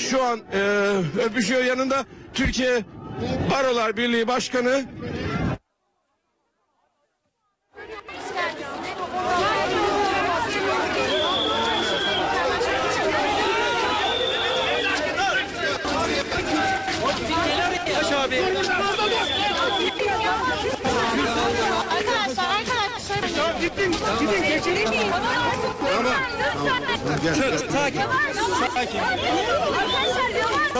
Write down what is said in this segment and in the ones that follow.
şu an e, öpüşüyor yanında Türkiye Barolar Birliği Başkanı. Arkadaşlar arkadaşlar. Gidin, gidin geçelim mi? Sakin. Sakin. Arkadaşlar yavaş.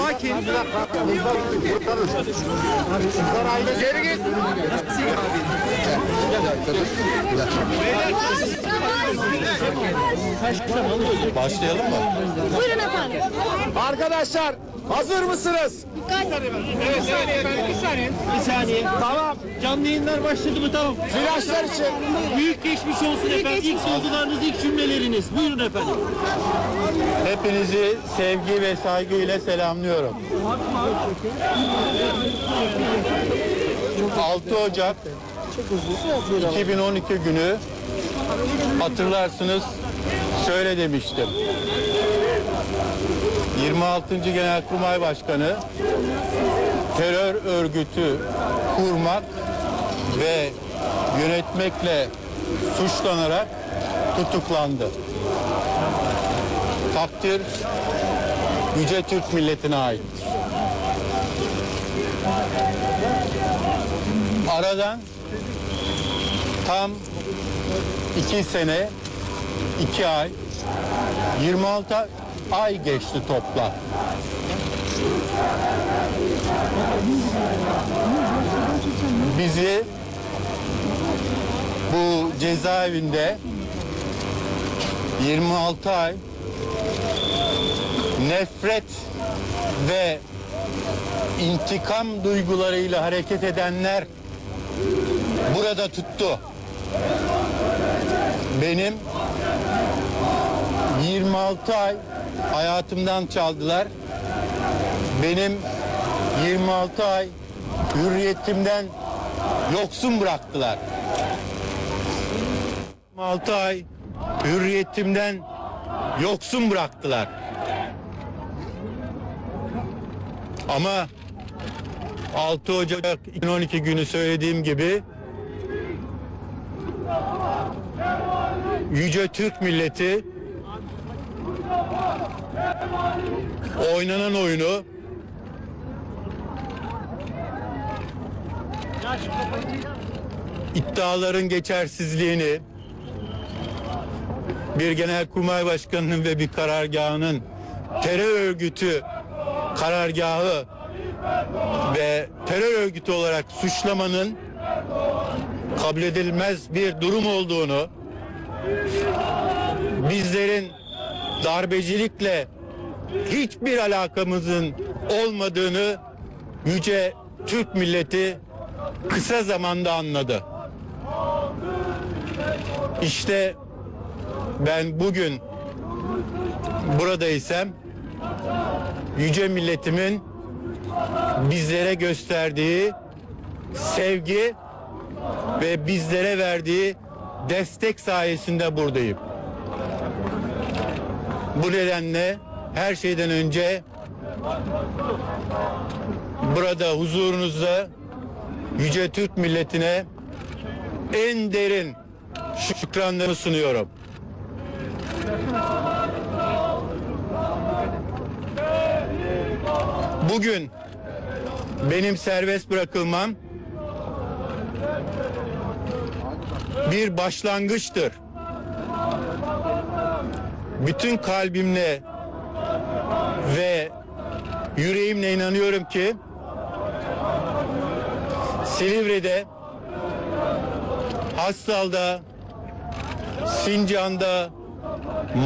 geri git. Başlayalım mı? Buyurun efendim. Arkadaşlar hazır mısınız? Bir saniye efendim, bir saniye. Bir saniye. Tamam. Canlı yayınlar başladı mı? Tamam. Flaşlar için Büyük geçmiş olsun efendim. İlk soldularınız, ilk cümleleriniz. Buyurun efendim. Hepinizi sevgi ve saygıyla selamlıyorum. 6 Ocak 2012 günü hatırlarsınız şöyle demiştim. 26. Genelkurmay Başkanı terör örgütü kurmak ve yönetmekle suçlanarak tutuklandı. Takdir Yüce Türk milletine ait. Aradan tam iki sene, iki ay, 26 ay geçti toplam. Bizi bu cezaevinde 26 ay nefret ve intikam duygularıyla hareket edenler burada tuttu. Benim 26 ay hayatımdan çaldılar. Benim 26 ay hürriyetimden yoksun bıraktılar. 26 ay hürriyetimden yoksun bıraktılar. Ama 6 Ocak 2012 günü söylediğim gibi Yüce Türk milleti oynanan oyunu. İddiaların geçersizliğini bir genelkurmay başkanının ve bir karargahının terör örgütü karargahı ve terör örgütü olarak suçlamanın kabul edilmez bir durum olduğunu bizlerin darbecilikle hiçbir alakamızın olmadığını yüce Türk milleti kısa zamanda anladı. İşte ben bugün buradaysam yüce milletimin bizlere gösterdiği sevgi ve bizlere verdiği destek sayesinde buradayım. Bu nedenle her şeyden önce burada huzurunuzda Yüce Türk milletine en derin şükranlarımı sunuyorum. Bugün benim serbest bırakılmam bir başlangıçtır. Bütün kalbimle yüreğimle inanıyorum ki Silivri'de, Hastal'da, Sincan'da,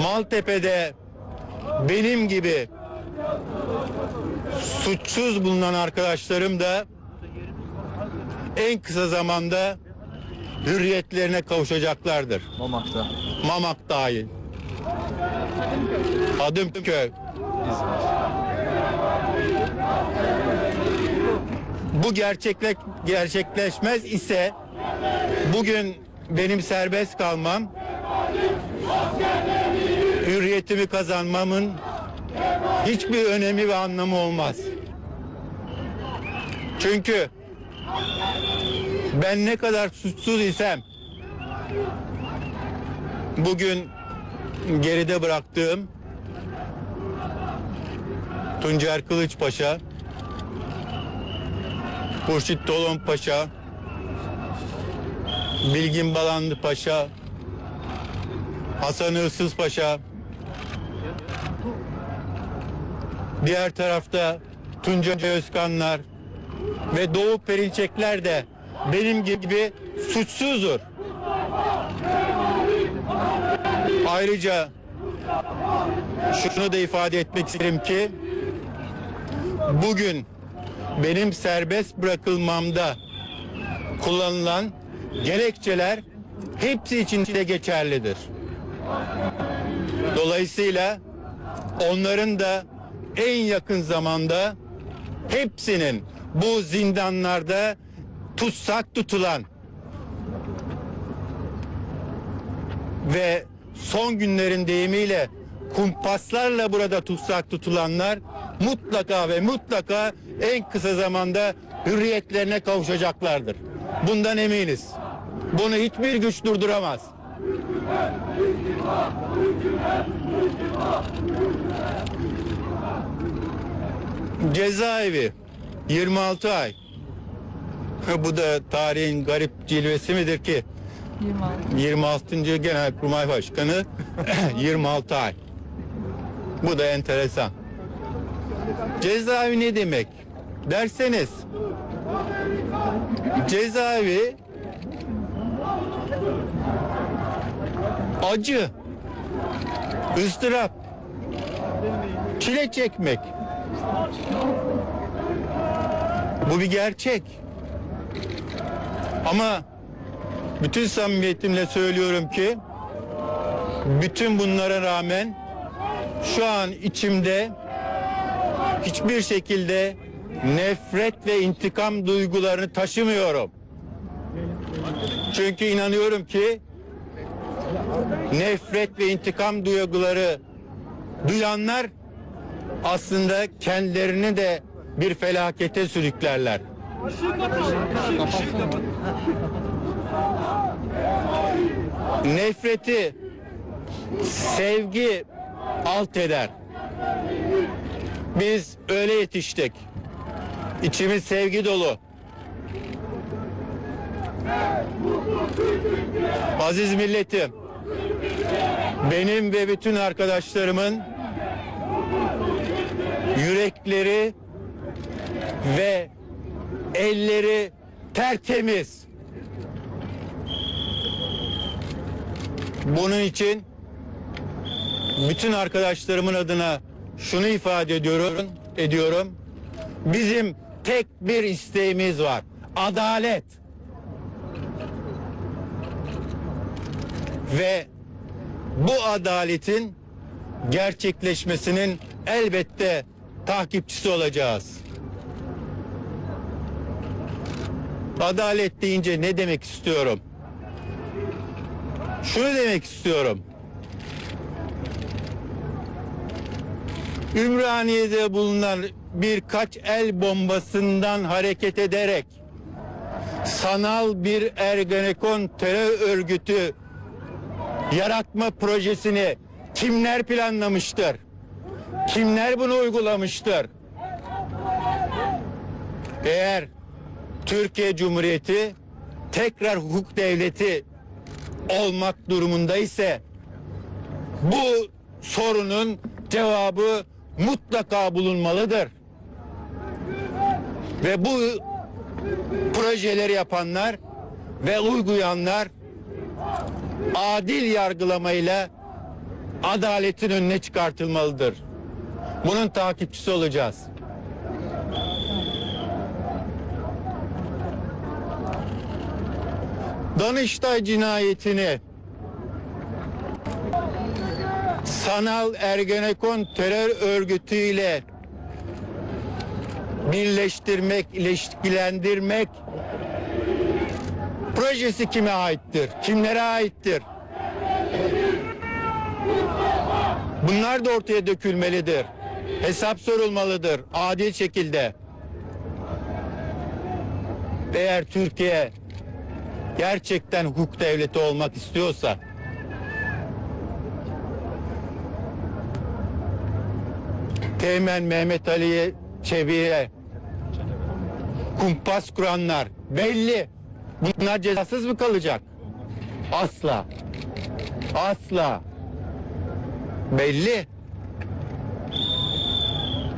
Maltepe'de benim gibi suçsuz bulunan arkadaşlarım da en kısa zamanda hürriyetlerine kavuşacaklardır. Mamak'ta. Mamak dahil. Adımköy. Bu gerçekle, gerçekleşmez ise bugün benim serbest kalmam hürriyetimi kazanmamın hiçbir önemi ve anlamı olmaz. Çünkü ben ne kadar suçsuz isem bugün geride bıraktığım Tuncer Kılıçpaşa, Hurşit Tolon Paşa, Bilgin Balanlı Paşa, Hasan Hırsız Paşa, diğer tarafta Tuncay Özkanlar ve Doğu Perinçekler de benim gibi suçsuzdur. Ayrıca şunu da ifade etmek isterim ki bugün benim serbest bırakılmamda kullanılan gerekçeler hepsi için de geçerlidir. Dolayısıyla onların da en yakın zamanda hepsinin bu zindanlarda tutsak tutulan ve son günlerin deyimiyle kumpaslarla burada tutsak tutulanlar mutlaka ve mutlaka en kısa zamanda hürriyetlerine kavuşacaklardır. Bundan eminiz. Bunu hiçbir güç durduramaz. Cezaevi 26 ay. Bu da tarihin garip cilvesi midir ki? 26. Genelkurmay Başkanı 26 ay. Bu da enteresan. Cezaevi ne demek? Derseniz cezaevi acı, ıstırap, çile çekmek. Bu bir gerçek. Ama bütün samimiyetimle söylüyorum ki bütün bunlara rağmen şu an içimde hiçbir şekilde nefret ve intikam duygularını taşımıyorum. Çünkü inanıyorum ki nefret ve intikam duyguları duyanlar aslında kendilerini de bir felakete sürüklerler. Nefreti sevgi alt eder. Biz öyle yetiştik. İçimiz sevgi dolu. Aziz milletim, benim ve bütün arkadaşlarımın yürekleri ve elleri tertemiz. Bunun için bütün arkadaşlarımın adına şunu ifade ediyorum, ediyorum. Bizim tek bir isteğimiz var. Adalet. Ve bu adaletin gerçekleşmesinin elbette takipçisi olacağız. Adalet deyince ne demek istiyorum? Şunu demek istiyorum. Ümraniye'de bulunan birkaç el bombasından hareket ederek sanal bir Ergenekon terör örgütü yaratma projesini kimler planlamıştır? Kimler bunu uygulamıştır? Eğer Türkiye Cumhuriyeti tekrar hukuk devleti olmak durumunda ise bu sorunun cevabı mutlaka bulunmalıdır. Ve bu projeleri yapanlar ve uygulayanlar adil yargılamayla adaletin önüne çıkartılmalıdır. Bunun takipçisi olacağız. Danıştay cinayetini sanal Ergenekon terör örgütüyle birleştirmek, ilişkilendirmek projesi kime aittir? Kimlere aittir? Bunlar da ortaya dökülmelidir. hesap sorulmalıdır adil şekilde. Eğer Türkiye gerçekten hukuk devleti olmak istiyorsa Teğmen Mehmet Ali'ye Çebi'ye kumpas kuranlar belli. Bunlar cezasız mı kalacak? Asla. Asla. Belli.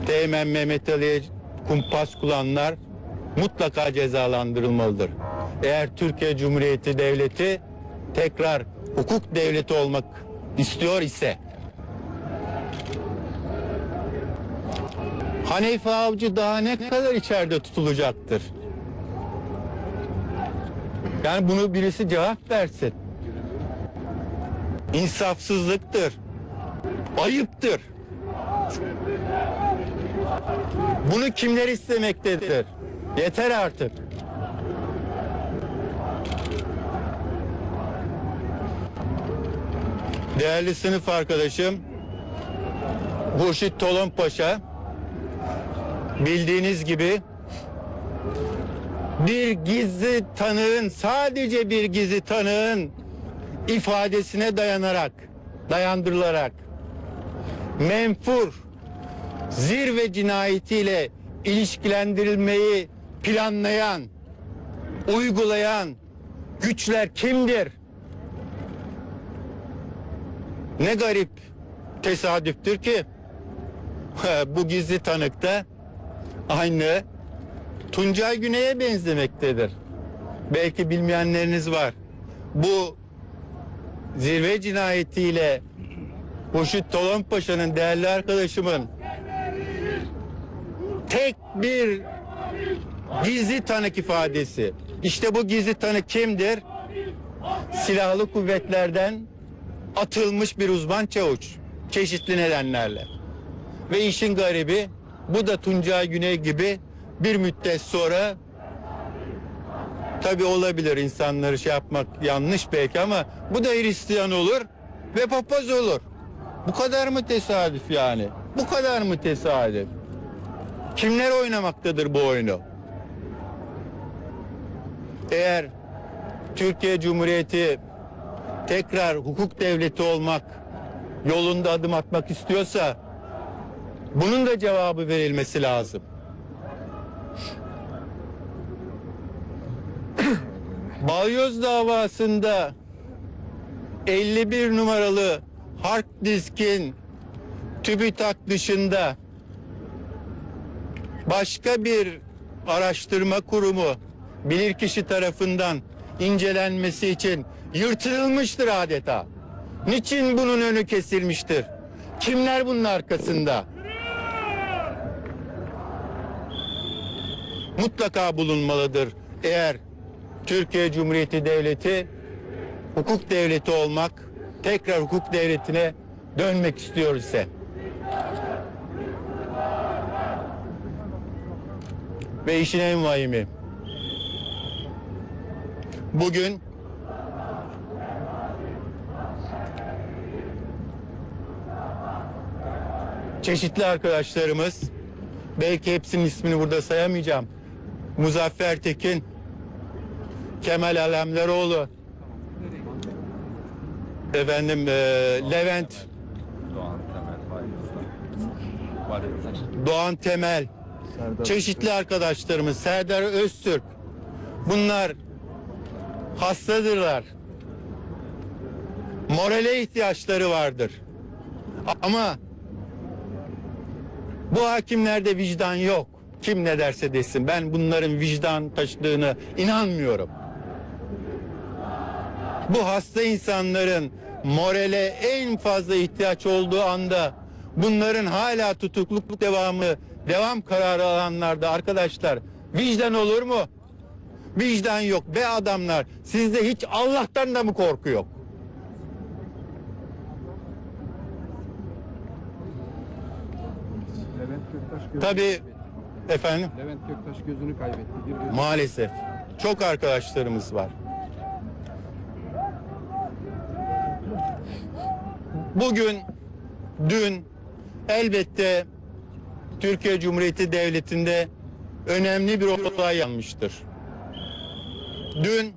Teğmen Mehmet Ali'ye kumpas kullananlar mutlaka cezalandırılmalıdır. Eğer Türkiye Cumhuriyeti Devleti tekrar hukuk devleti olmak istiyor ise Hanefi Avcı daha ne kadar içeride tutulacaktır? Yani bunu birisi cevap versin. İnsafsızlıktır. Ayıptır. Bunu kimler istemektedir? Yeter artık. Değerli sınıf arkadaşım, Hurşit Tolon Paşa bildiğiniz gibi bir gizli tanığın sadece bir gizli tanığın ifadesine dayanarak dayandırılarak menfur zirve cinayetiyle ilişkilendirilmeyi planlayan uygulayan güçler kimdir? Ne garip tesadüftür ki bu gizli tanık da aynı Tuncay Güney'e benzemektedir. Belki bilmeyenleriniz var. Bu zirve cinayetiyle Hurşit Tolon Paşa'nın değerli arkadaşımın tek bir gizli tanık ifadesi. İşte bu gizli tanık kimdir? Silahlı kuvvetlerden atılmış bir uzman çavuş. Çeşitli nedenlerle. Ve işin garibi bu da Tuncay Güney gibi bir müddet sonra tabi olabilir insanları şey yapmak yanlış belki ama bu da Hristiyan olur ve papaz olur. Bu kadar mı tesadüf yani? Bu kadar mı tesadüf? Kimler oynamaktadır bu oyunu? Eğer Türkiye Cumhuriyeti tekrar hukuk devleti olmak yolunda adım atmak istiyorsa bunun da cevabı verilmesi lazım. Balyoz davasında 51 numaralı hard diskin TÜBİTAK dışında başka bir araştırma kurumu bilirkişi tarafından incelenmesi için yırtılmıştır adeta. Niçin bunun önü kesilmiştir? Kimler bunun arkasında? Mutlaka bulunmalıdır eğer Türkiye Cumhuriyeti Devleti hukuk devleti olmak, tekrar hukuk devletine dönmek istiyor ise. Ve işin en vahimi. Bugün çeşitli arkadaşlarımız belki hepsinin ismini burada sayamayacağım. Muzaffer Tekin, Kemal Alemdaroğlu, efendim eee, Levent Doğan Temel, çeşitli arkadaşlarımız, Serdar Öztürk, bunlar hastadırlar. Morale ihtiyaçları vardır. Ama bu hakimlerde vicdan yok. Kim ne derse desin. Ben bunların vicdan taşıdığını inanmıyorum. Bu hasta insanların morale en fazla ihtiyaç olduğu anda bunların hala tutukluk devamı devam kararı alanlarda arkadaşlar vicdan olur mu? Vicdan yok be adamlar. Sizde hiç Allah'tan da mı korku yok? Tabii. Efendim Levent Göktaş gözünü kaybetti. Bir gözü- maalesef çok arkadaşlarımız var. Bugün, dün elbette Türkiye Cumhuriyeti Devleti'nde önemli bir olay yanmıştır. Dün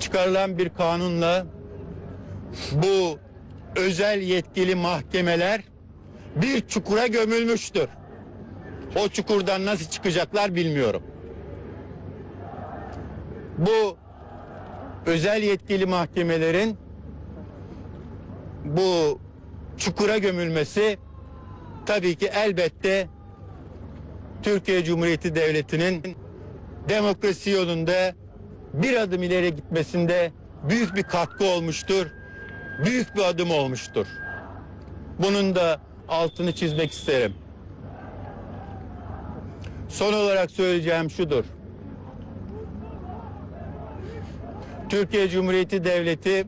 çıkarılan bir kanunla bu özel yetkili mahkemeler bir çukura gömülmüştür. O çukurdan nasıl çıkacaklar bilmiyorum. Bu özel yetkili mahkemelerin bu çukura gömülmesi tabii ki elbette Türkiye Cumhuriyeti Devleti'nin demokrasi yolunda bir adım ileri gitmesinde büyük bir katkı olmuştur. Büyük bir adım olmuştur. Bunun da altını çizmek isterim. Son olarak söyleyeceğim şudur. Türkiye Cumhuriyeti Devleti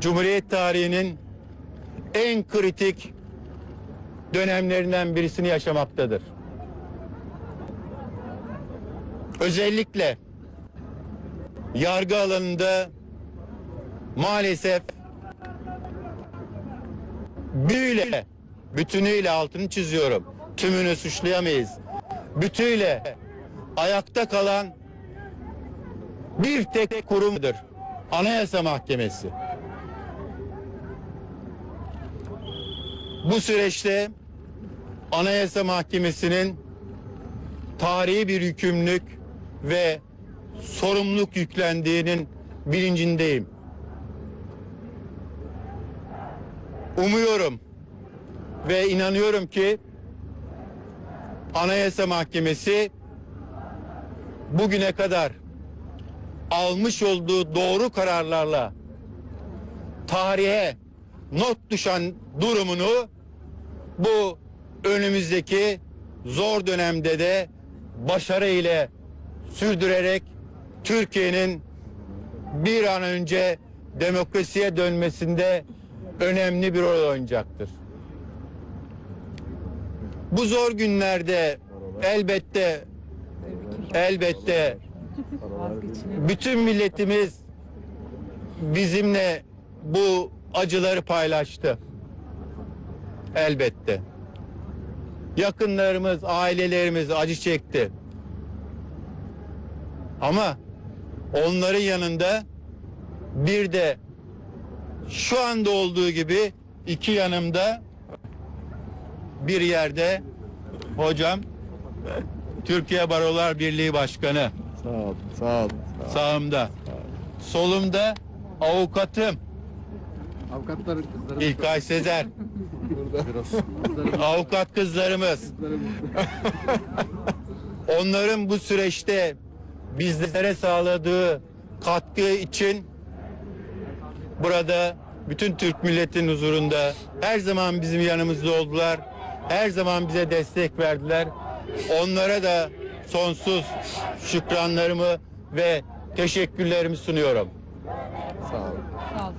Cumhuriyet tarihinin en kritik dönemlerinden birisini yaşamaktadır. Özellikle yargı alanında maalesef büyüyle, bütünüyle altını çiziyorum. Tümünü suçlayamayız. Bütüyle ayakta kalan bir tek kurumdur. Anayasa Mahkemesi. Bu süreçte Anayasa Mahkemesi'nin tarihi bir yükümlülük ve sorumluluk yüklendiğinin bilincindeyim. Umuyorum ve inanıyorum ki Anayasa Mahkemesi bugüne kadar almış olduğu doğru kararlarla tarihe not düşen durumunu bu önümüzdeki zor dönemde de başarı ile sürdürerek Türkiye'nin bir an önce demokrasiye dönmesinde önemli bir rol oynayacaktır. Bu zor günlerde elbette elbette bütün milletimiz bizimle bu acıları paylaştı. Elbette. Yakınlarımız, ailelerimiz acı çekti. Ama onların yanında bir de şu anda olduğu gibi iki yanımda bir yerde hocam Türkiye Barolar Birliği Başkanı Sağ ol, sağ ol. sağımda. Solumda avukatım Avukatların kızları İlkay Sezer. burada. Avukat kızlarımız. Onların bu süreçte bizlere sağladığı katkı için burada bütün Türk milletin huzurunda her zaman bizim yanımızda oldular. Her zaman bize destek verdiler. Onlara da sonsuz şükranlarımı ve teşekkürlerimi sunuyorum. Sağ ol.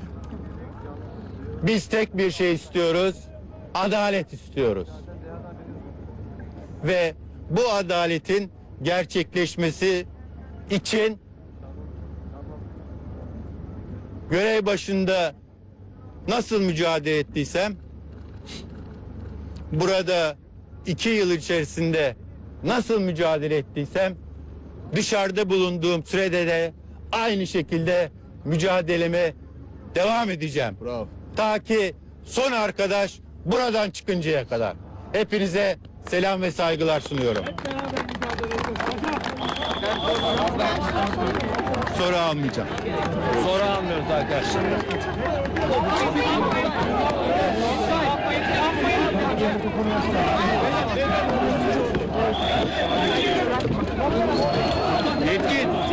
Biz tek bir şey istiyoruz. Adalet istiyoruz. Ve bu adaletin gerçekleşmesi için görev başında nasıl mücadele ettiysem burada iki yıl içerisinde nasıl mücadele ettiysem dışarıda bulunduğum sürede de aynı şekilde mücadeleme devam edeceğim. Bravo. Ta ki son arkadaş buradan çıkıncaya kadar. Hepinize selam ve saygılar sunuyorum. Soru almayacağım. Soru almıyoruz arkadaşlar. Yetkin.